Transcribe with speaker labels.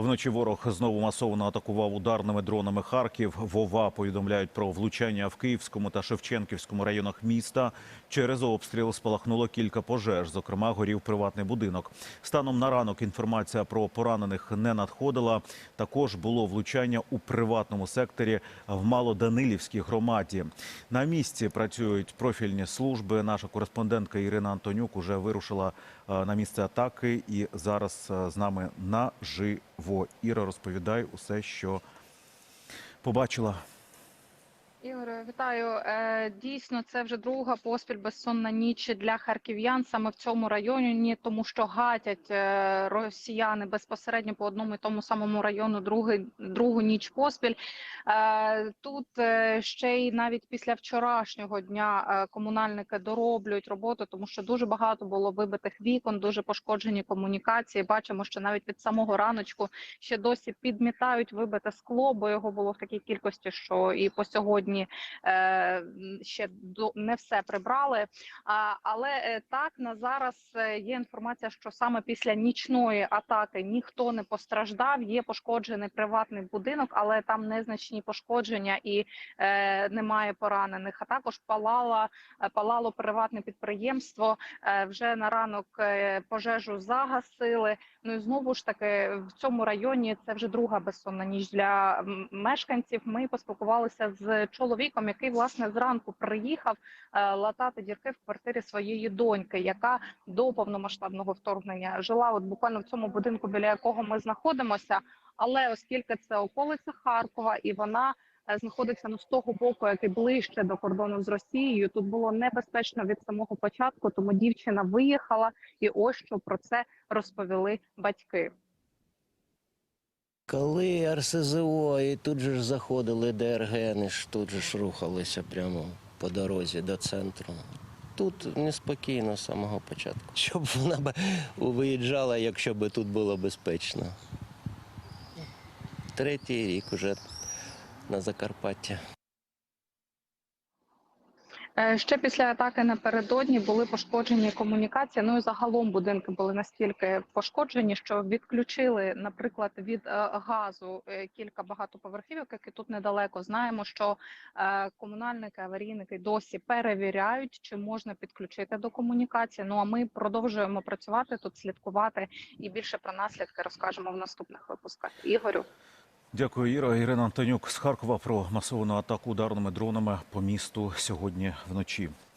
Speaker 1: Вночі ворог знову масово атакував ударними дронами Харків. Вова повідомляють про влучання в Київському та Шевченківському районах міста. Через обстріл спалахнуло кілька пожеж. Зокрема, горів приватний будинок. Станом на ранок інформація про поранених не надходила. Також було влучання у приватному секторі в Малоданилівській громаді. На місці працюють профільні служби. Наша кореспондентка Ірина Антонюк уже вирушила е, на місце атаки і зараз е, з нами наживо. Іра, розповідай усе, що побачила.
Speaker 2: Ігоре, вітаю. Е, Дійсно, це вже друга поспіль безсонна ніч для харків'ян саме в цьому районі, тому що гатять е, росіяни безпосередньо по одному і тому самому району другий, другу ніч поспіль. Е, Тут ще й навіть після вчорашнього дня комунальники дороблюють роботу, тому що дуже багато було вибитих вікон, дуже пошкоджені комунікації. Бачимо, що навіть від самого раночку ще досі підмітають вибите скло, бо його було в такій кількості, що і по сьогодні е, ще не все прибрали. Але е, так на зараз е, є інформація, що саме після нічної атаки ніхто не постраждав. Є пошкоджений приватний будинок, але там незначні пошкодження і немає поранених. А також палала палало приватне підприємство. Вже на ранок пожежу загасили. Ну і знову ж таки в цьому районі це вже друга безсонна ніч для мешканців. Ми поспілкувалися з чоловіком, який власне зранку приїхав е, латати дірки в квартирі своєї доньки, яка до повномасштабного вторгнення жила от буквально в цьому будинку, біля якого ми знаходимося. Але оскільки це околиця Харкова, і вона е, знаходиться ну з того боку, який ближче до кордону з Росією, тут було небезпечно від самого початку, тому дівчина виїхала, і ось що про це розповіли батьки.
Speaker 3: Коли РСЗО і тут же ж заходили ДРГ, ж тут же ж рухалися прямо по дорозі до центру. Тут неспокійно з самого початку. Щоб вона б виїжджала, якщо б тут було безпечно. Третій рік уже на Закарпатті.
Speaker 2: Е, Ще після атаки напередодні були пошкоджені комунікації. Ну і загалом будинки були настільки пошкоджені, що відключили, наприклад, від е, газу е, кілька багатоповерхівок, які тут недалеко. Знаємо, що комунальники, аварійники досі перевіряють, чи можна підключити до комунікації. Ну а ми продовжуємо працювати тут, слідкувати і більше про наслідки розкажемо в наступних випусках. Ігорю.
Speaker 1: Дякую, Іра. Ірина Антонюк з Харкова про масовану атаку ударними дронами по місту сьогодні вночі.